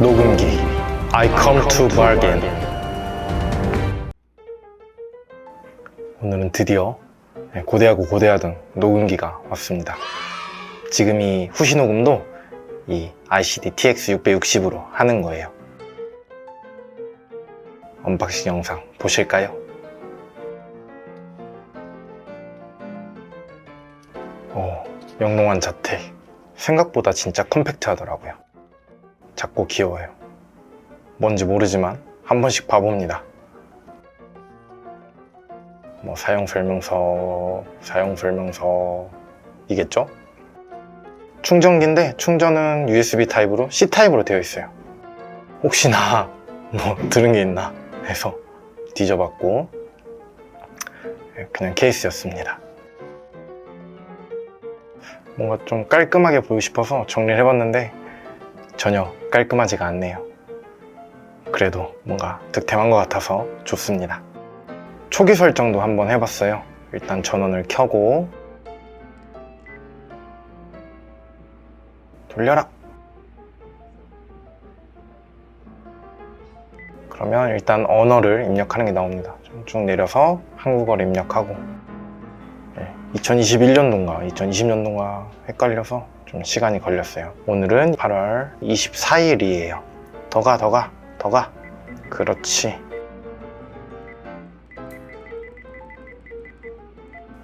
녹음기. I come to bargain. 오늘은 드디어 네, 고대하고 고대하던 녹음기가 왔습니다. 지금 이 후시 녹음도 이 ICD TX660으로 하는 거예요. 언박싱 영상 보실까요? 오, 영롱한 자태. 생각보다 진짜 컴팩트 하더라고요 작고 귀여워요. 뭔지 모르지만 한 번씩 봐봅니다. 뭐 사용 설명서 사용 설명서 이겠죠? 충전기인데 충전은 USB 타입으로 C 타입으로 되어 있어요. 혹시나 뭐 들은 게 있나 해서 뒤져봤고 네, 그냥 케이스였습니다. 뭔가 좀 깔끔하게 보이고 싶어서 정리를 해봤는데 전혀 깔끔하지가 않네요. 그래도 뭔가 득템한 것 같아서 좋습니다. 초기 설정도 한번 해봤어요. 일단 전원을 켜고 돌려라. 그러면 일단 언어를 입력하는 게 나옵니다. 좀쭉 내려서 한국어를 입력하고 2021년도인가 2020년도인가 헷갈려서 좀 시간이 걸렸어요. 오늘은 8월 24일이에요. 더 가, 더 가, 더 가. 그렇지.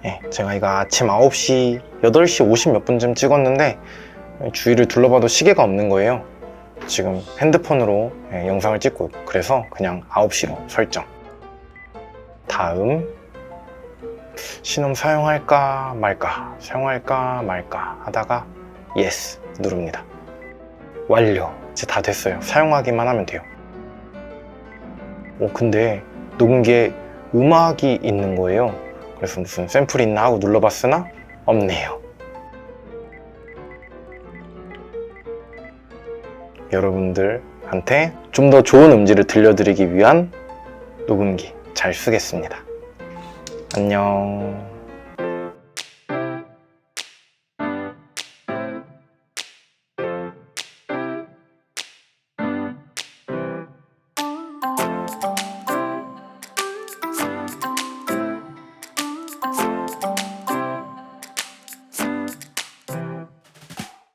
예, 제가 이거 아침 9시, 8시 50 몇 분쯤 찍었는데 주위를 둘러봐도 시계가 없는 거예요. 지금 핸드폰으로 예, 영상을 찍고 그래서 그냥 9시로 설정. 다음 신혼 사용할까 말까 사용할까 말까 하다가 yes 누릅니다. 완료. 이제 다 됐어요. 사용하기만 하면 돼요. 오 근데 녹음기에 음악이 있는 거예요. 그래서 무슨 샘플이 있나 하고 눌러봤으나 없네요. 여러분들한테 좀 더 좋은 음질을 들려드리기 위한 녹음기 잘 쓰겠습니다 안녕